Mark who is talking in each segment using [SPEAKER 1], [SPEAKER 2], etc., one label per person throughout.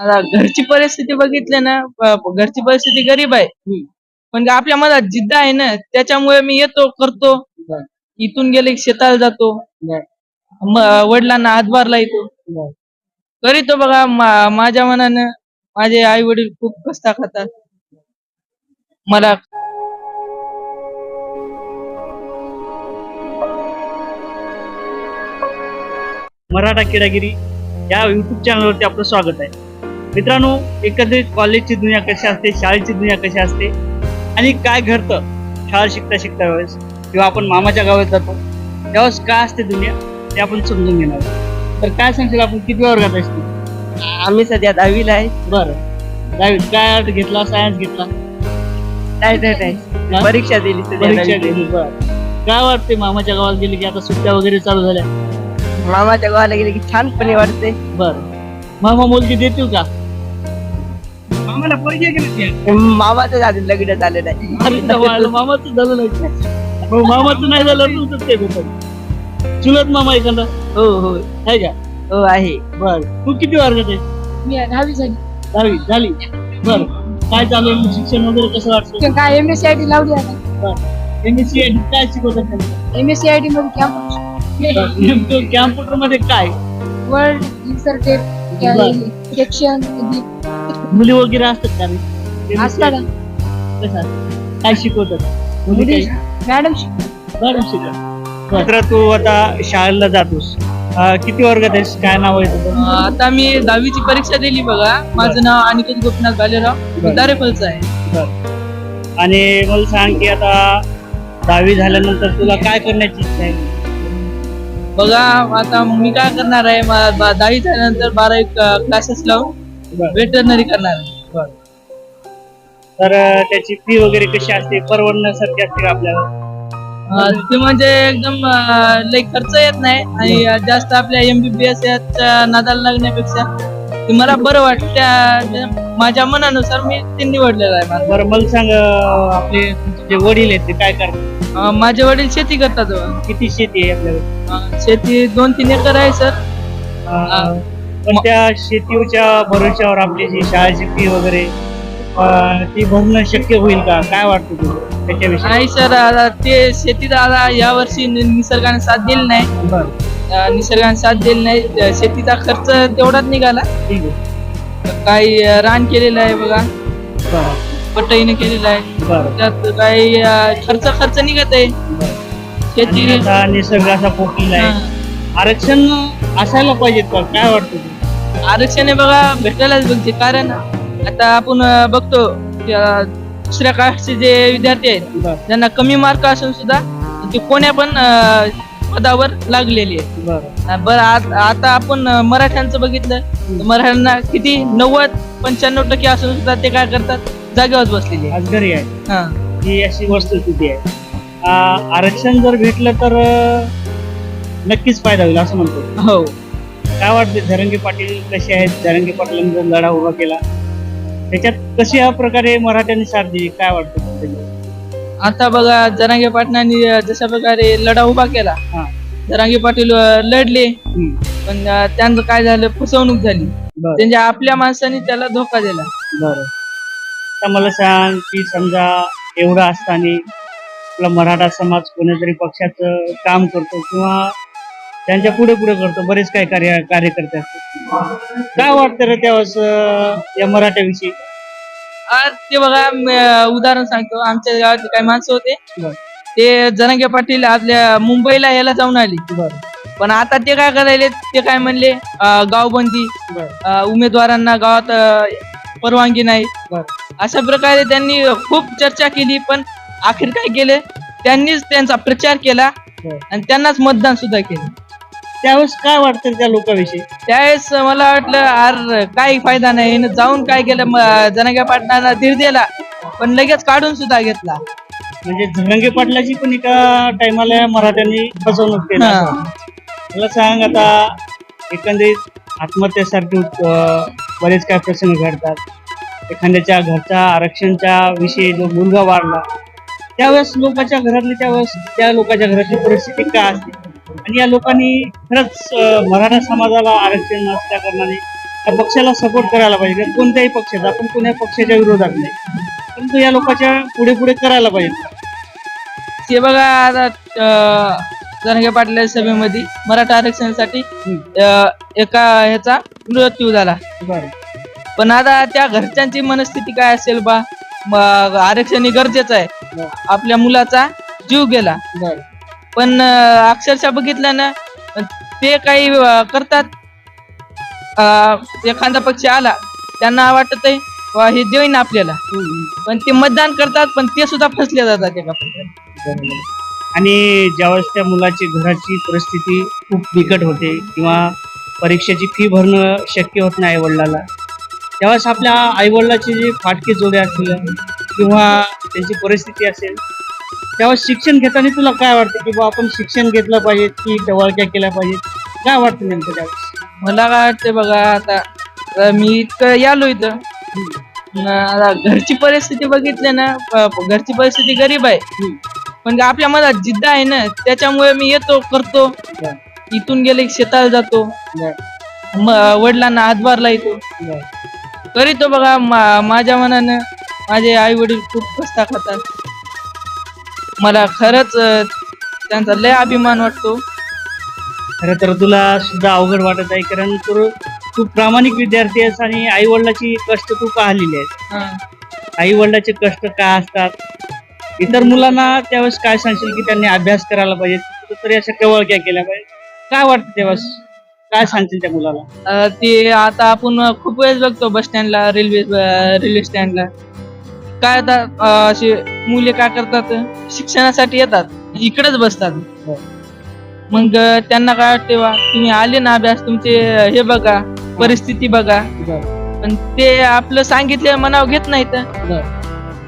[SPEAKER 1] आता घरची परिस्थिती बघितली ना प- घरची परिस्थिती गरीब आहे. पण आपल्या मनात जिद्द आहे ना त्याच्यामुळे मी येतो करतो. इथून गेले की शेताला जातो. म- वडिलांना हातभार लावतो करीतो बघा मा- माझ्या मनानं. माझे आई वडील खूप कष्ट खातात मला
[SPEAKER 2] मराठा किडागिरी या युट्यूब चॅनलवरती आपलं स्वागत आहे. मित्रांनो एकंदरीत कॉलेजची दुनिया कशी असते? शाळेची दुनिया कशी असते? आणि काय घडतं? शाळा शिकता शिकता वेळेस किंवा आपण मामाच्या गावात जातो त्यावेळेस काय असते दुनिया? ते आपण समजून घेणार. तर काय सांगशील आपण? किती वर्गात असते
[SPEAKER 1] आम्ही सध्या दहावीला आहे.
[SPEAKER 2] बरं. दहावीत काय आर्ट घेतला? सायन्स घेतला? हा?
[SPEAKER 1] परीक्षा दिली
[SPEAKER 2] परीक्षा दिली बरं. काय वाटते मामाच्या गावात गेले की आता सुट्ट्या वगैरे चालू झाल्या?
[SPEAKER 1] मामाच्या गावाला गेले की छानपणे वाटते.
[SPEAKER 2] बरं. मामा मुलगी देतील का? मामाला परिचय केला
[SPEAKER 1] मामाचं आधी लग्न झालं नाही.
[SPEAKER 2] अरे मामाचं झालं नाही. का? मग मामाचं नाही झालं तुमचं ते होतं चुलत मामा एखादा
[SPEAKER 1] हो हो.
[SPEAKER 2] आहे का?
[SPEAKER 1] हो आहे.
[SPEAKER 2] बर. तू किती वर्गात आहे?
[SPEAKER 3] मी दहावी झाली.
[SPEAKER 2] दहावी झाली. बर. काय चालू आहे? शिक्षण वगैरे कसं वाटतं?
[SPEAKER 3] काय M S C I T लावली आता.
[SPEAKER 2] एम एस सी काय शिकवतात त्यांना?
[SPEAKER 3] M S C I T मध्ये कॅम्पस
[SPEAKER 2] बरं. नेमकं कॅम्प्युटरमध्ये काय?
[SPEAKER 3] वर्ल्ड इन्सर्टेड
[SPEAKER 2] बरं.
[SPEAKER 3] सेक्शन
[SPEAKER 2] मुली वगैरे असतात का? रे?
[SPEAKER 3] असतात.
[SPEAKER 2] कसं काय शिकवतात? मुली
[SPEAKER 3] मुली
[SPEAKER 2] काय?
[SPEAKER 3] मॅडम
[SPEAKER 2] मॅडम शिकवतात. मित्र तू आता शाळेला जातोस. अं, किती वर्गात आहेस काय नाव आहे तुझं?
[SPEAKER 1] आता मी दहावीची परीक्षा दिली बघा. माझं नाव अनिकेत गोपीनाथ भालेराव
[SPEAKER 2] बरं.
[SPEAKER 1] दारेफलचं आहे.
[SPEAKER 2] बरं. आणि मला सांग की आता दहावी झाल्यानंतर तुला काय करण्याची इच्छा आहे?
[SPEAKER 1] बघा आता मी काय करणार आहे? मा- बा- दहावी झाल्यानंतर बारावी क्लासेस लावून
[SPEAKER 2] बरं.
[SPEAKER 1] वेटरनरी करणार आहे.
[SPEAKER 2] तर अं, त्याची फी वगैरे कशी असते? परवडण्यासारखी असते का आपल्याला?
[SPEAKER 1] अं, ते म्हणजे एकदम अं, लई खर्च येत नाही आणि अं, जास्त आपल्या एमबीबीएस याच्या नादाला लागण्यापेक्षा. ते मला बरं वाटतं माझ्या मनानुसार मी ते निवडलेलं आहे.
[SPEAKER 2] बरं मला सांग अं, आपले तुमचे जे वडील आहेत ते काय करतात?
[SPEAKER 1] अं, माझे वडील शेती करतात अं.
[SPEAKER 2] किती शेती आहे आपल्याला
[SPEAKER 1] अं, शेती दोन तीन एकर आहे सर.
[SPEAKER 2] अं, पण त्या शेतीच्या भरोश्यावर आपली जी शाळेची फी वगैरे ती भरणं शक्य होईल का? काय वाटतं तुला त्याच्याविषयी?
[SPEAKER 1] नाही सर आता ते शेतीत आता या वर्षी निसर्गाने साथ दिली नाही.
[SPEAKER 2] बरं.
[SPEAKER 1] अं, निसर्गाने साथ दिली नाही. अं, शेतीचा खर्च तेवढाच निघाला.
[SPEAKER 2] ठीक आहे.
[SPEAKER 1] काही अं, रान केलेलं आहे बघा.
[SPEAKER 2] बरं.
[SPEAKER 1] पटईने केलेलं आहे.
[SPEAKER 2] बरं.
[SPEAKER 1] त्यात काही अं, खर्च खर्च निघत आहे. शेती
[SPEAKER 2] आणि आता निसर्गाचा पोटलेला आहे. आरक्षण असायला पाहिजेत का काय वाटतं तुला?
[SPEAKER 1] आरक्षण हे बघा भेटायलाच पाहिजे कारण आता आपण अं, बघतो की, अं, दुसऱ्या कास्टचे जे विद्यार्थी आहेत त्यांना कमी मार्क असून सुद्धा ते कोण्या पण अं, पदावर लागलेली आहे
[SPEAKER 2] बरं.
[SPEAKER 1] बरं आत- आता आपण अं, मराठ्यांचं बघितलं तर मराठ्यांना किती नव्वद पंच्याण्णव टक्के असून सुद्धा ते काय करतात? जागेवर बसलेली
[SPEAKER 2] आज घरी आहे.
[SPEAKER 1] हा.
[SPEAKER 2] ही अशी वस्तुस्थिती आहे. आ, आरक्षण जर भेटलं तर अ, नक्कीच फायदा होईल असं म्हणतो.
[SPEAKER 1] हो.
[SPEAKER 2] काय वाटते धरंगे पाटील कसे आहेत? धरंगे पाटलांनी जर लढा उभा केला. त्याच्यात कशा प्रकारे मराठ्यांनी साथ दिली? काय वाटतं?
[SPEAKER 1] आता बघा जरांगे पाटलांनी जशा प्रकारे लढा उभा केला.
[SPEAKER 2] हा.
[SPEAKER 1] जरांगे पाटील अं, लढले.
[SPEAKER 2] हम्म.
[SPEAKER 1] पण अं, त्यांचं काय झालं? फसवणूक झाली.
[SPEAKER 2] बरं.
[SPEAKER 1] त्यांच्या आपल्या माणसाने त्याला धोका दिला.
[SPEAKER 2] बरं. तर मला सांग की समजा एवढं असताना आपला मराठा समाज कोणीतरी पक्षाचं काम करतो किंवा त्यांच्या पुढे पुढे करतो. बरेच काही कार्य कार्यकर्ते असतात. काय वाटतं रे त्यावेळेस या मराठ्याविषयी?
[SPEAKER 1] आज ते बघा म, उदाहरण सांगतो. आमच्या गावात काही माणसं होते.
[SPEAKER 2] बरं.
[SPEAKER 1] ते जरांगे पाटील आपल्या मुंबईला यायला जाऊन आली.
[SPEAKER 2] बरं.
[SPEAKER 1] पण आता ते काय करायले? ते काय म्हणले? अं, गावबंदी.
[SPEAKER 2] बरं.
[SPEAKER 1] अं, उमेदवारांना गावात अं, परवानगी नाही.
[SPEAKER 2] बरं.
[SPEAKER 1] अशा प्रकारे त्यांनी खूप चर्चा केली पण अखेर काय केले? त्यांनीच त्यांचा प्रचार केला
[SPEAKER 2] बरं.
[SPEAKER 1] आणि त्यांनाच मतदान सुद्धा केलं.
[SPEAKER 2] त्यावेळेस काय वाटतं त्या लोकांविषयी?
[SPEAKER 1] त्यावेळेस मला वाटलं आर काही फायदा नाही. हिनं जाऊन काय केलं जनाग्या पाटणाला धीर दिला पण लगेच काढून सुद्धा घेतला.
[SPEAKER 2] म्हणजे झरंगे पाटलाची पण एका टायमाला मराठ्यांनी फसवणूक केली.
[SPEAKER 1] हा.
[SPEAKER 2] मला सांग आता एकंदरीत आत्महत्येसारखे अं, बरेच काय प्रसंग घडतात. एखाद्याच्या घरच्या आरक्षणच्या विषयी जो मुलगा वाढला त्यावेळेस लोकांच्या घरातली त्यावेळेस त्या लोकांच्या घरातली परिस्थिती काय असते? आणि या लोकांनी खरंच मराठा समाजाला आरक्षण नसल्या कारणाने त्या पक्षाला सपोर्ट करायला पाहिजे. कोणत्याही पक्षाचा आपण कोण्या पक्षाच्या विरोधात नाही. परंतु या लोकांच्या पुढे पुढे करायला पाहिजे.
[SPEAKER 1] ते बघा आता अं, जरांगे पाटील सभेमध्ये मराठा आरक्षणासाठी एका ह्याचा मृत्यू झाला.
[SPEAKER 2] बरं.
[SPEAKER 1] पण आता त्या घरच्यांची मनस्थिती काय असेल बा? आरक्षण हे गरजेचं आहे. आपल्या मुलाचा जीव गेला.
[SPEAKER 2] बरं.
[SPEAKER 1] पण अक्षरशः बघितलं ना ते काही करतात. एखादा पक्ष आला त्यांना वाटत आहे हे देईन आपल्याला. पण ते मतदान करतात पण ते सुद्धा फसले जातात एका
[SPEAKER 2] आणि ज्यावेळेस त्या मुलाची घराची परिस्थिती खूप बिकट होते किंवा परीक्षेची फी भरणं शक्य होत नाही आईवडिलाला त्यावेळेस आपल्या आईवडिलाचे जे फाटके जोडे असतील किंवा त्यांची परिस्थिती असेल त्यावेळेस शिक्षण घेताना तुला काय वाटतं की बा आपण शिक्षण घेतलं पाहिजे की टवाळक्या केल्या पाहिजेत काय वाटतं नेमकं त्यावेळेस?
[SPEAKER 1] मला काय वाटतंय बघा आता मी इतकं यालो इथं. न आता घरची परिस्थिती बघितली ना प- घरची परिस्थिती गरीब आहे. पण आपल्या मनात जिद्द आहे ना त्याच्यामुळे मी येतो करतो. इथून गेले की शेताला जातो. म- वडिलांना हातभार लावतो. करीतो बघा मा- माझ्या मनानं. माझे आई वडील खूप कष्ट खातात मला खरंच अं, त्यांचा लय अभिमान वाटतो.
[SPEAKER 2] खरं तर तुला सुद्धा अवघड वाटत आहे कारण तू खूप प्रामाणिक विद्यार्थी आहेस आणि आई वडिलाची कष्ट तू पाहिलेली आहेत
[SPEAKER 1] हं.
[SPEAKER 2] आई वडिलाचे कष्ट काय असतात? इतर मुलांना त्यावेळेस काय सांगशील की त्यांनी अभ्यास करायला पाहिजे? कुठेतरी अशा टवळक्या केल्या पाहिजे. काय वाटतं त्यावेळेस काय सांगशील त्या मुलाला?
[SPEAKER 1] अं, ते आता आपण खूप वेळेस बघतो बस स्टँडला रेल्वे रेल्वे स्टँडला. काय आता असे मुले काय करतात? शिक्षणासाठी येतात. इकडेच बसतात.
[SPEAKER 2] हो.
[SPEAKER 1] मग त्यांना काय वाटते वा तुम्ही आले ना अभ्यास तुमचे हे बघा परिस्थिती बघा. पण ते आपलं सांगितलं मनावर घेत नाहीत.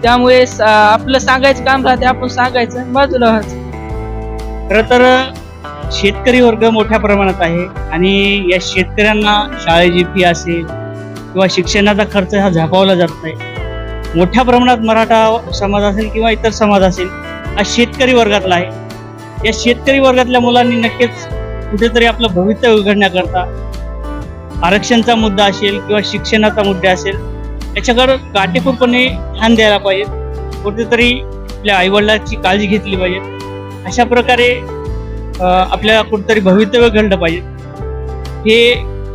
[SPEAKER 1] त्यामुळे आपलं सांगायचं काम राहते आपण सांगायचं बाजूला
[SPEAKER 2] खरं तर शेतकरी वर्ग मोठ्या प्रमाणात आहे आणि या शेतकऱ्यांना शाळेची फी असेल किंवा शिक्षणाचा खर्च हा झापावला जात नाही. मोठ्या प्रमाणात मराठा समाज असेल किंवा इतर समाज असेल हा शेतकरी वर्गातला आहे. या शेतकरी वर्गातल्या मुलांनी नक्कीच कुठेतरी आपलं भवितव्य उघडण्याकरता आरक्षणचा मुद्दा असेल किंवा शिक्षणाचा मुद्दा असेल याच्याकडं काटेकोरपणे ध्यान द्यायला पाहिजे. कुठेतरी आपल्या आईवडिलांची काळजी घेतली पाहिजे. अशा प्रकारे आपल्याला कुठेतरी भवितव्य घडलं पाहिजे. हे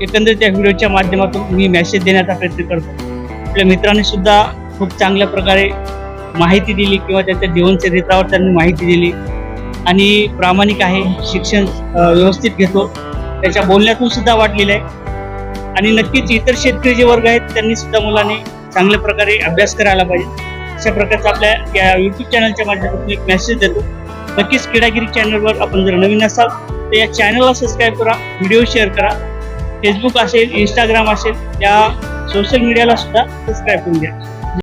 [SPEAKER 2] एकंदरीत त्या व्हिडिओच्या माध्यमातून मी मेसेज देण्याचा प्रयत्न करतो. आपल्या मित्रांनी सुद्धा खूप चांगल्या प्रकारे माहिती दिली किंवा त्याच्या जीवनचरित्रावर त्यांनी माहिती दिली. आणि प्रामाणिक आहे शिक्षण व्यवस्थित घेतो. त्याच्या बोलण्यातून सुद्धा वाटलेलं आहे. आणि नक्कीच इतर शेतकरी जे वर्ग आहेत त्यांनी सुद्धा मुलांनी चांगल्या प्रकारे अभ्यास करायला पाहिजे. अशा प्रकारचा आपल्या या युट्यूब चॅनलच्या माध्यमातून एक मेसेज देतो. नक्कीच क्रीडागिरी चॅनलवर आपण जर नवीन असाल तर या चॅनलला सबस्क्राईब करा व्हिडिओ शेअर करा. फेसबुक असेल इंस्टाग्राम असेल या सोशल मीडियाला सुद्धा सबस्क्राईब करून घ्या.